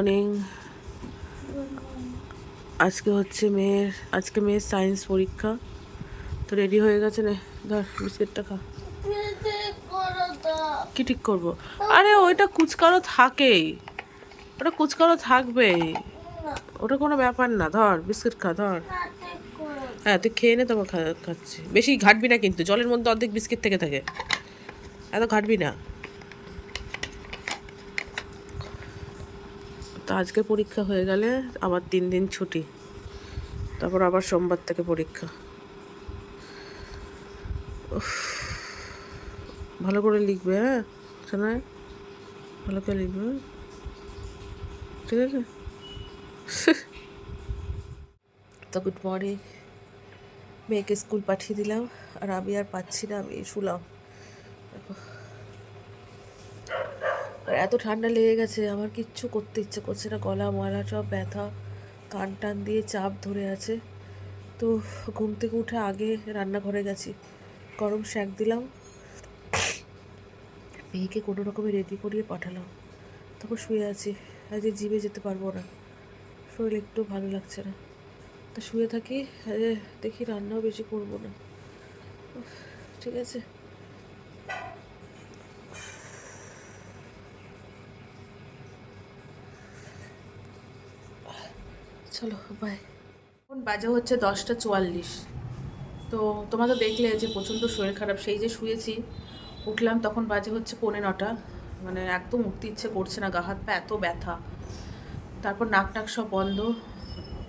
Morning আজকে হচ্ছে মেয়ের, আজকে মেয়ের সায়েন্স পরীক্ষা। তো রেডি হয়ে গেছে না, ধর বিস্কিটটা খা। কি ঠিক করব? আরে ওইটা কুচকানো থাকেই। ওটা কুচকানো থাকবেই ওটা কোনো ব্যাপার না, ধর বিস্কিট খা, ধর। হ্যাঁ তুই খেয়ে নে, তোমার খাচ্ছি। বেশি ঘাটবি না কিন্তু, জলের মধ্যে অর্ধেক বিস্কিট থেকে থাকে। এত ঘাটবি না। তো আজকে পরীক্ষা হয়ে গেলে আবার তিন দিন ছুটি। তারপর আবার সোমবার থেকে পরীক্ষা। ভালো করে লিখবে হ্যাঁ? শোনায় ভালো করে লিখবে? ঠিক আছে? তো গুড মর্নিং। মেয়েকে স্কুল পাঠিয়ে দিলাম। আর আমি আর পাচ্ছি না, আমি শুলাম। আর এত ঠান্ডা লেগে গেছে, আমার কিচ্ছু করতে ইচ্ছে করছে না। গলা ময়লা সব ব্যথা, কান টান দিয়ে চাপ ধরে আছে। তো ঘুম থেকে উঠে আগে রান্নাঘরে গেছি। গরম শ্যাক দিলাম। মেয়েকে কোনো রকমে রেডি করিয়ে পাঠালাম। তারপর শুয়ে আছি। আজকে জিমে যেতে পারব না। শরীর একটু ভালো লাগছে না। তো শুয়ে থাকি দেখি রান্নাও বেশি করব না। ঠিক আছে। চলো বাই এখন বাজে হচ্ছে দশটা চুয়াল্লিশ। তো তোমরা তো দেখলে যে প্রচণ্ড শরীর খারাপ, সেই যে শুয়েছি, উঠলাম, তখন বাজে হচ্ছে পৌনে নটা। মানে একদম উঠতে ইচ্ছে করছে না, গা হাত পা এত ব্যথা। তারপর নাক টাক সব বন্ধ।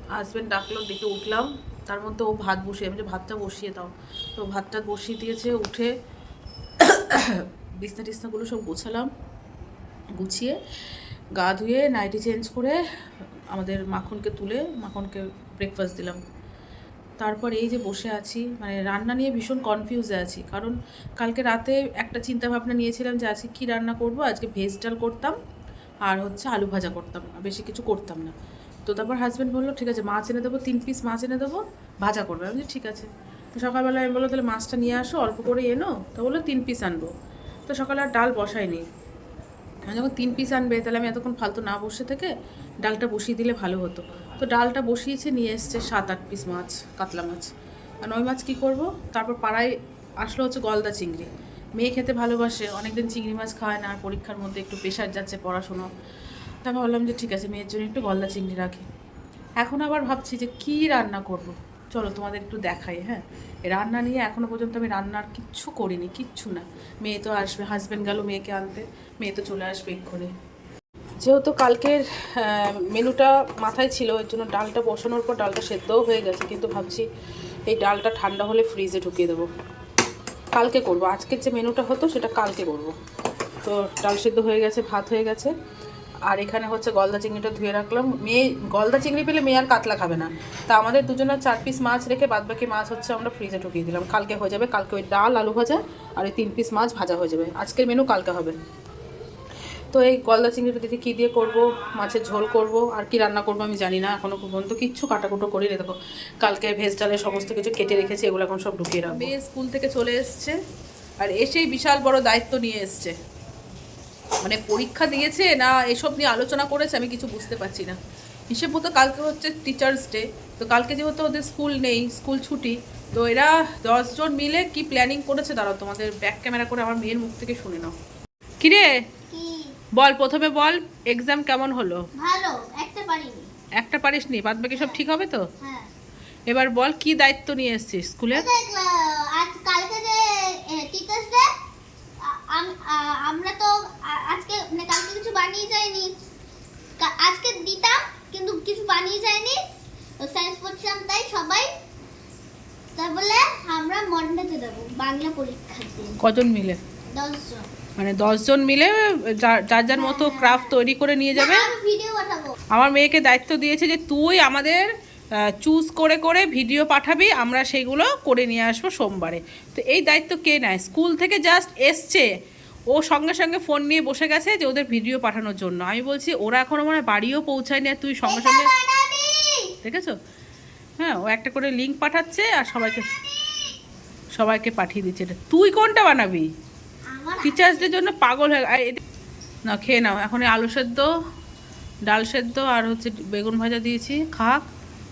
হাজব্যান্ড ডাকলো, দেখে উঠলাম। তার মধ্যে ও ভাত বসিয়ে, আমি যে ভাতটা বসিয়ে দাও। তো ভাতটা বসিয়ে দিয়েছে, উঠে বিছনা টিছনাগুলো সব গোছালাম। গুছিয়ে গা ধুয়ে নাইটি চেঞ্জ করে আমাদের মাখনকে তুলে মাখনকে ব্রেকফাস্ট দিলাম। তারপর এই যে বসে আছি মানে রান্না নিয়ে ভীষণ কনফিউজে আছি। কারণ কালকে রাতে একটা চিন্তা ভাবনা নিয়েছিলাম যে আজকে কী রান্না করব, আজকে ভেজ ডাল করতাম আর হচ্ছে আলু ভাজা করতাম আর বেশি কিছু করতাম না। তো তারপর হাজব্যান্ড বলল, ঠিক আছে, মাছ এনে দেবো, তিন পিস মাছ এনে দেবো, ভাজা করবে। আমি ঠিক আছে। তো সকালবেলা আমি বলল তাহলে মাছটা নিয়ে আসো, অল্প করে এনো। তো বলল, তিন পিস আনব। তো সকালে আর ডাল বসাইনি যখন তিন পিস আনবে, তাহলে আমি এতক্ষণ ফালতু না বসে থেকে ডালটা বসিয়ে দিলে ভালো হতো। তো ডালটা বসিয়েছে, নিয়ে এসছে সাত আট পিস মাছ, কাতলা মাছ। আর ওই মাছ কী করব? তারপর পাড়ায় আসলো হচ্ছে গলদা চিংড়ি। মেয়ে খেতে ভালোবাসে, অনেকদিন চিংড়ি মাছ খায় না পরীক্ষার মধ্যে একটু প্রেশার যাচ্ছে পড়াশুনো। তা ভাবলাম যে ঠিক আছে, মেয়ের জন্য একটু গলদা চিংড়ি রাখি। এখন আবার ভাবছি যে কী রান্না করব? চলো তোমাদের একটু দেখাই হ্যাঁ? রান্না নিয়ে এখনও পর্যন্ত আমি রান্নার কিচ্ছু করিনি, কিচ্ছু না। মেয়ে তো আসবে হাজব্যান্ড গেল মেয়েকে আনতে, মেয়ে তো চলে আসবে এক্ষুনি। যেহেতু কালকের মেনুটা মাথায় ছিল, এর জন্য ডালটা বসানোর পর ডালটা সেদ্ধও হয়ে গেছে, কিন্তু ভাবছি এই ডালটা ঠান্ডা হলে ফ্রিজে ঢুকিয়ে দেবো। কালকে করব। আজকের যে মেনুটা হতো, সেটা কালকে করব। তো ডাল সেদ্ধ হয়ে গেছে, ভাত হয়ে গেছে। আর এখানে হচ্ছে গলদা চিংড়িটা ধুয়ে রাখলাম। মেয়ে, গলদা চিংড়ি পেলে মেয়ে আর কাতলা খাবে না। তা আমাদের দুজনের চার পিস মাছ রেখে বাদবাকি মাছ হচ্ছে আমরা ফ্রিজে ঢুকিয়ে দিলাম। কালকে হয়ে যাবে, কালকে ওই ডাল, আলু ভাজা আর ওই তিন পিস মাছ ভাজা হয়ে যাবে। আজকের মেনু কালকে হবে। তো এই গলদা চিংড়িটা দিদি কী দিয়ে করব, মাছের ঝোল করব, আর কি রান্না করব আমি জানি না এখনও পর্যন্ত কিচ্ছু কাটাকুটো করি রে দেখো, কালকে ভেজ ডালের সমস্ত কিছু কেটে রেখেছি, এগুলো এখন সব ঢুকিয়ে রাখব। স্কুল থেকে চলে এসছে, আর এসেই বিশাল বড় দায়িত্ব নিয়ে এসছে। মানে পরীক্ষা দিয়েছে না এসব নিয়ে আলোচনা করেছে আমি কিছু বুঝতে পারছি না। হিসেব মতো কালকে হচ্ছে টিচার্স ডে তো কালকে যেহেতু ওদের স্কুল নেই স্কুল ছুটি তো এরা দশজন মিলে কি প্ল্যানিং করেছে দাঁড়াও তোমাদের ব্যাক ক্যামেরা করে আমার মেয়ের মুখ থেকে শুনে নাও। কিরে? বল প্রথমে বল এক্সাম কেমন হলো? ভালো একটা পারিনি। একটা পারিস নি বাদ বাকি সব ঠিক হবে তো? হ্যাঁ। এবার বল কি দায়িত্ব নিয়ে এসছিস স্কুলে আজ কালকে যে টিচার্স ডে আমরা তো আজকে মানে কালকে কিছু বানিয়ে যায়নি আজকে দিতাম কিন্তু কিছু বানিয়ে যায়নি সায়েন্স পড়ছিলাম তাই সবাই তাই বলে আমরা মন্ডেতে দেবো বাংলা পরীক্ষার দিন। কজন মিলে? দশজন। মানে দশজন মিলে যার যার মতো ক্রাফট তৈরি করে নিয়ে যাবে? ভিডিও পাঠাবো। আমার মেয়েকে দায়িত্ব দিয়েছে যে তুই আমাদের চুজ করে করে ভিডিও পাঠাবি আমরা সেগুলো করে নিয়ে আসব সোমবারে। তো এই দায়িত্ব কে নেয়? স্কুল থেকে জাস্ট এসছে ও সঙ্গে সঙ্গে ফোন নিয়ে বসে গেছে যে ওদের ভিডিও পাঠানোর জন্য। আমি বলছি ওরা এখনও মানে বাড়িও পৌঁছায়নি আর তুই সঙ্গে সঙ্গে দেখেছ? হ্যাঁ ও একটা করে লিঙ্ক পাঠাচ্ছে আর সবাইকে সবাইকে পাঠিয়ে দিচ্ছে। এটা। তুই কোনটা বানাবি? টিচার্সদের জন্য পাগল হয়ে না খেয়ে নাও। এখন আলু সেদ্ধ ডাল সেদ্ধ আর হচ্ছে বেগুন ভাজা দিয়েছি। খাক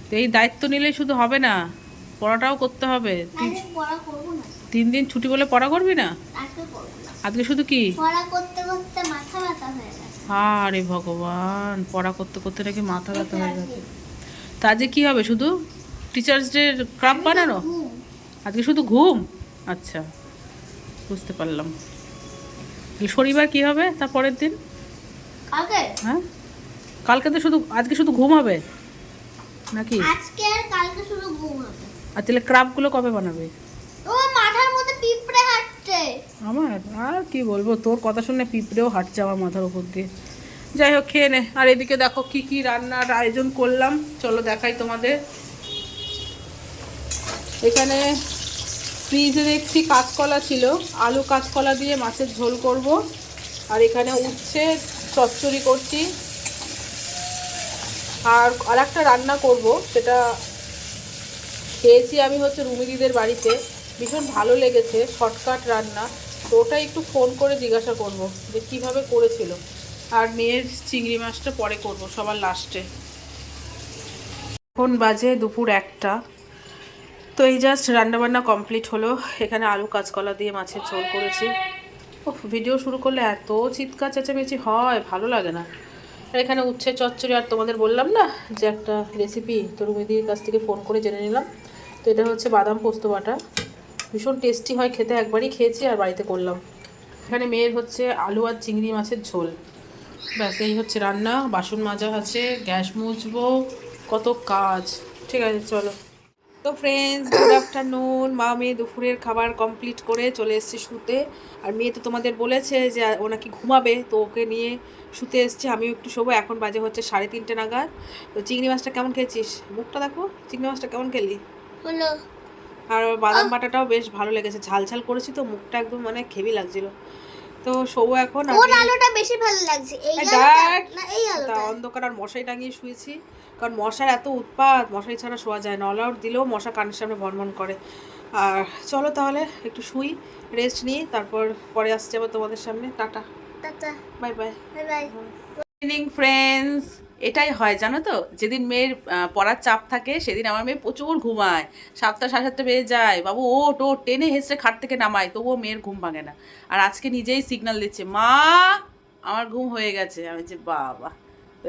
তো এই দায়িত্ব নিলেই শুধু হবে না পড়াটাও করতে হবে। তিন দিন ছুটি বলে পড়া করবি না? আজকে শুধু কি? আরে ভগবান পড়া করতে করতে নাকি মাথা ব্যথা হয়ে গেছে। তা আজকে কি হবে শুধু? টিচার্স ডে ক্রাফট বানানো? আজকে শুধু ঘুম? আচ্ছা বুঝতে পারলাম। শনিবার কি হবে তার পরের দিন হ্যাঁ? কালকে তো শুধু আজকে শুধু ঘুম হবে? নাকি? আজকে আর কালকে শুধু ঘুম হবে। আর তাহলে ক্রাফটগুলো কবে বানাবে? ও মাথার মধ্যে পিঁপড়ে হাঁটছে। আমার আর কি বলব তোর কথা শুনে পিঁপড়েও হাঁটছে আমার মাথার উপর দিয়ে। যাই হোক খেয়ে নে। আর এদিকে দেখো কি কি রান্নার আয়োজন করলাম। চলো দেখাই তোমাদের। এখানে ফ্রিজে দেখছি কাঁচকলা ছিল। আলু কাঁচকলা দিয়ে মাছের ঝোল করব। আর এখানে উচ্ছে চচ্চড়ি করছি। আর আর একটা রান্না করব, সেটা খেয়েছি আমি হচ্ছে রুমিদিদের বাড়িতে। ভীষণ ভালো লেগেছে, শর্টকাট রান্না। তো ওটা একটু ফোন করে জিজ্ঞাসা করব যে কীভাবে করেছিল। আর মেয়ের চিংড়ি মাছটা পরে করব, সবার লাস্টে। এখন বাজে দুপুর একটা। তো এই জাস্ট রান্নাবান্না কমপ্লিট হলো। এখানে আলু কাঁচকলা দিয়ে মাছের ঝোল করেছি। ও ভিডিও শুরু করলে এত চিৎকার, চেঁচামেচি হয়, ভালো লাগে না। আর এখানে উচ্ছে, চচ্চড়ি আর তোমাদের বললাম না যে একটা রেসিপি তো রুমিদির কাছ থেকে ফোন করে জেনে নিলাম। তো এটা হচ্ছে বাদাম পোস্ত বাটা। ভীষণ টেস্টি হয়, খেতে একবারই খেয়েছি আর বাড়িতে করলাম। এখানে মেয়ের হচ্ছে আলু আর চিংড়ি মাছের ঝোল। ব্যাস, এই হচ্ছে রান্না। বাসন মাজা আছে, গ্যাস মুছবো, কত কাজ। ঠিক আছে, চলো। তো ফ্রেন্ডস গুড আফটারনুন মা মেয়ে দুপুরের খাবার কমপ্লিট করে চলে এসেছি শুতে। আর মেয়ে তো তোমাদের বলেছে যে ও নাকি ঘুমাবে তো ওকে নিয়ে শুতে এসছে। আমিও একটু শোবো এখন বাজে হচ্ছে সাড়ে তিনটে নাগাদ। তো চিংড়ি মাছটা কেমন খেয়েছিস? মুখটা দেখো চিংড়ি মাছটা কেমন খেলি? হলো। আর বাদাম বাটাটাও বেশ ভালো লেগেছে। ঝাল ঝাল করেছি তো মুখটা একদম মানে খেবি লাগছিল। তো শোবো এখন আর কোন বেশি ভালো লাগছে। এই এই না এই তা আলুটা। অন্ধকার আর মশাই টাঙিয়ে শুয়েছি। কারণ মশার এত উৎপাত মশাই ছাড়া শোয়া যায় না। অল আউট দিলেও মশা কানের সামনে ভনভন করে। আর চলো তাহলে একটু শুই রেস্ট নিই তারপর পরে আসছে আবার তোমাদের সামনে। Tata. Tata. Bye bye. Bye evening friends এটাই হয় জানো তো? যেদিন মেয়ের পড়ার চাপ থাকে সেদিন আমার মেয়ে প্রচুর ঘুমায়। সাতটা সাড়ে সাতটা বেজে যায়। বাবু ও টো টেনে হেসড়ে খাট থেকে নামায় তবুও মেয়ের ঘুম ভাঙে না। আর আজকে নিজেই সিগন্যাল দিচ্ছে মা আমার ঘুম হয়ে গেছে। আমি যে বাবা।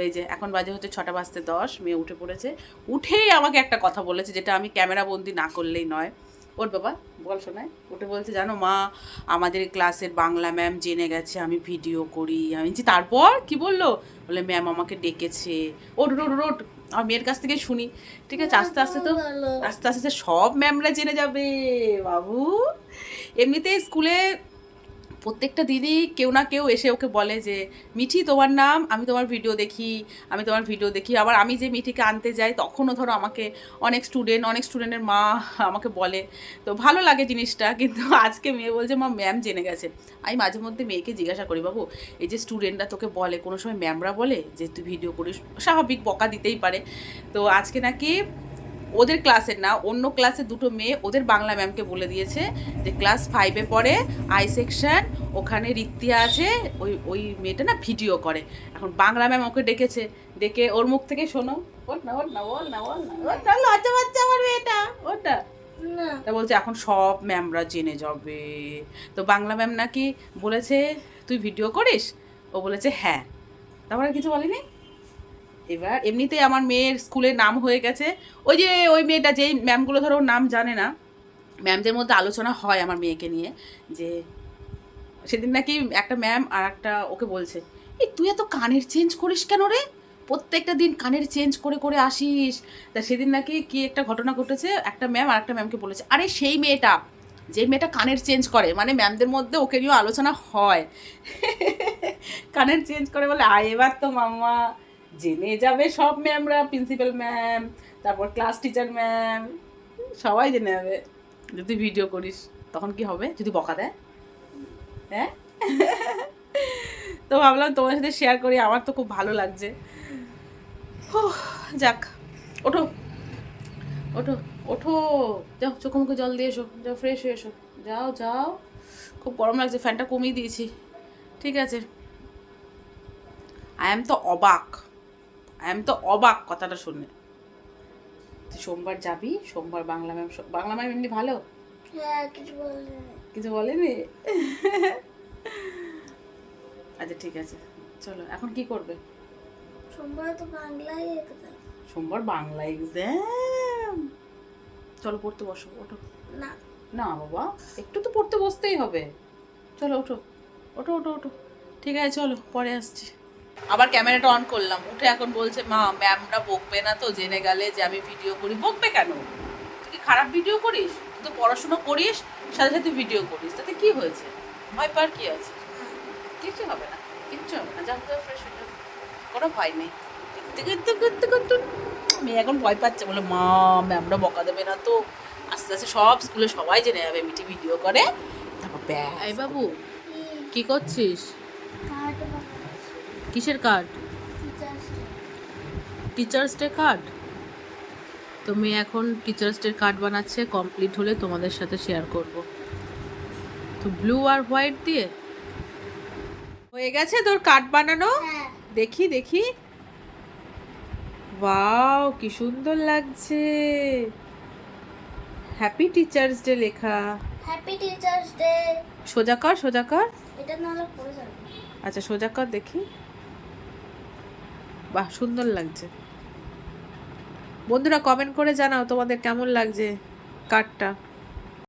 এই যে এখন বাজে হচ্ছে ছটা বাজতে দশ মেয়ে উঠে পড়েছে। উঠেই আমাকে একটা কথা বলেছে যেটা আমি ক্যামেরা বন্দি না করলেই নয়। ওর বাবা বল শোনায় উঠে বলছে জানো মা আমাদের ক্লাসের বাংলা ম্যাম জেনে গেছে আমি ভিডিও করি। আমি বলছি, তারপর? কি বলল? বলে ম্যাম আমাকে ডেকেছে। ওট ওট ওট আমার মেয়ের কাছ থেকে শুনি। ঠিক আছে আস্তে আস্তে তো আস্তে আস্তে সব ম্যামরা জেনে যাবে বাবু। এমনিতে স্কুলে প্রত্যেকটা দিনই কেউ না কেউ এসে ওকে বলে যে, মিঠি, তোমার নাম? আমি তোমার ভিডিও দেখি, আমি তোমার ভিডিও দেখি। আবার আমি যে মিঠিকে আনতে যাই, তখনও ধরো আমাকে অনেক স্টুডেন্ট অনেক স্টুডেন্টের মা আমাকে বলে। তো ভালো লাগে জিনিসটা, কিন্তু আজকে মেয়ে বলছে, মা ম্যাম জেনে গেছে। আমি মাঝে মধ্যে মেয়েকে জিজ্ঞাসা করি, বাবু, এই যে স্টুডেন্টরা তোকে বলে, কোনো সময় ম্যামরা বলে যে, তুই ভিডিও করিস? স্বাভাবিক বকা দিতেই পারে। তো আজকে নাকি ওদের ক্লাসের না অন্য ক্লাসের দুটো মেয়ে ওদের বাংলা ম্যামকে বলে দিয়েছে যে ক্লাস ফাইভে পড়ে আই সেকশন ওখানে রিত্তিয়া আছে ওই ওই মেয়েটা না ভিডিও করে। এখন বাংলা ম্যাম ওকে ডেকেছে ডেকে ওর মুখ থেকে শোনো। ওর না ওর না বল না বল না ওর না লজ্জা পাচ্ছে আমার মেয়েটা ওটা তা বলছে এখন সব ম্যামরা জেনে যাবে। তো বাংলা ম্যাম নাকি বলেছে তুই ভিডিও করিস? ও বলেছে হ্যাঁ। তারপরে কিছু বলেনি? এবার এমনিতেই আমার মেয়ের স্কুলের নাম হয়ে গেছে। ওই যে ওই মেয়েটা যেই ম্যামগুলো ধরো নাম জানে না ম্যামদের মধ্যে আলোচনা হয় আমার মেয়েকে নিয়ে যে সেদিন নাকি একটা ম্যাম আর একটা ওকে বলছে, এই তুই এত কানের চেঞ্জ করিস কেন রে? প্রত্যেকটা দিন কানের চেঞ্জ করে করে আসিস। তা সেদিন নাকি কি একটা ঘটনা ঘটেছে, একটা ম্যাম আর একটা ম্যামকে বলেছে, আরে সেই মেয়েটা, যে মেয়েটা কানের চেঞ্জ করে মানে ম্যামদের মধ্যে ওকে নিয়েও আলোচনা হয়। কানের চেঞ্জ করে বলে, আয় এবার তো মাম্মা। জেনে যাবে সব ম্যামরা প্রিন্সিপাল ম্যাম, তারপর ক্লাস টিচার ম্যাম, সবাই জেনে যাবে। যদি ভিডিও করিস, তখন কি হবে? যদি বকা দেয়? হ্যাঁ? তো ভাবলাম তোমার সাথে শেয়ার করি, আমার তো খুব ভালো লাগছে। যাক, ওঠো। ওঠো ওঠো। যাও, চোখে মুখে জল দিয়ে এসো, যাও ফ্রেশ হয়ে এসো। যাও যাও। খুব গরম লাগছে ফ্যানটা কমিয়ে দিয়েছি। ঠিক আছে। আই এম তো অবাক। আমি তো অবাক কথাটা শুনে। তুই সোমবার যাবি? সোমবার বাংলা ম্যাম বাংলা ম্যাম এমনি ভালো? হ্যাঁ কিছু বলেনি? আচ্ছা ঠিক আছে। চলো এখন কি করবে? সোমবার তো বাংলায় একদম সোমবার বাংলা এক্সাম চলো পড়তে বসো ওঠো। না। না বাবা একটু তো পড়তে বসতেই হবে। চলো ওঠো। ওঠো ওঠো ওঠো। ঠিক আছে চলো পরে আসছি। আবার ক্যামেরাটা অন করলাম। উঠে এখন বলছে মা ম্যামরা বকবে না তো জেনে গেলে যে আমি ভিডিও করি। বকবে কেন? তুই কি খারাপ ভিডিও করিস? তুই তো পড়াশোনা করিস সাথে সাথে ভিডিও করিস। তাতে কি হয়েছে? ভয় পার কি আছে? কিছু হবে না কিচ্ছু হবে না যা ফ্রেশ হয়ে যাবে। কোনো ভয় নেই। দেখতে করতে করতে করতে মেয়ে এখন ভয় পাচ্ছে বলে মা ম্যামরা বকা দেবে না তো? আস্তে আস্তে সব স্কুলে সবাই জেনে যাবে মিটি ভিডিও করে। তারপর ব্যাস। বাবু কি করছিস? কিসের কার্ড টিচার্স ডে কার্ড তো মেয়ে এখন টিচার্স ডে কার্ড বানাচ্ছে কমপ্লিট হলে তোমাদের সাথে শেয়ার করব। তো ব্লু আর হোয়াইট দিয়ে? হয়ে গেছে তোর কার্ড বানানো? হ্যাঁ। দেখি দেখি। ওয়াও কি সুন্দর লাগছে। হ্যাপি টিচার্স ডে লেখা। হ্যাপি টিচার্স ডে সোজা কর সোজা কর। এটা নাহলে পড়ে যাবে। আচ্ছা সোজা কর দেখি। বাহ সুন্দর লাগছে। বন্ধুরা কমেন্ট করে জানাও তোমাদের কেমন লাগছে কার্ডটা